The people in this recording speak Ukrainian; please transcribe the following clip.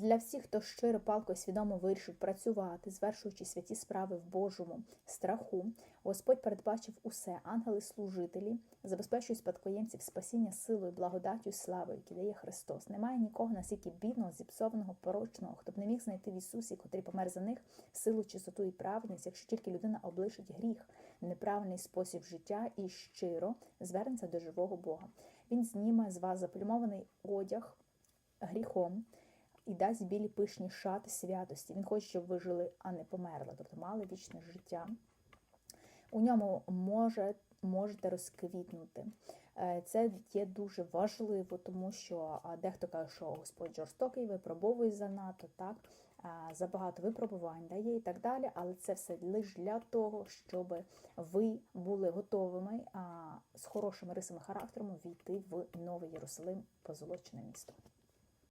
Для всіх, хто щиро палко свідомо вирішив працювати, звершуючи святі справи в Божому страху, Господь передбачив усе, ангели-служителі, забезпечують спадкоємців спасіння силою, благодаттю славою, які дає Христос. Немає нікого настільки бідного, зіпсованого, порочного, хто б не міг знайти в Ісусі, котрий помер за них, силу, чистоту і праведність, якщо тільки людина облишить гріх, неправильний спосіб життя і щиро звернеться до живого Бога. Він зніме з вас заплюмований одяг гріхом і дасть білі пишні шати святості. Він хоче, щоб ви жили, а не померли, тобто мали вічне життя. У ньому може, можете розквітнути. Е, Це є дуже важливо, тому що дехто каже, що Господь жорстокий, випробовує занадто, так, забагато випробувань дає і так далі, але це все лише для того, щоб ви були готовими з хорошими рисами характеру війти в новий Єрусалим, позолочене місто.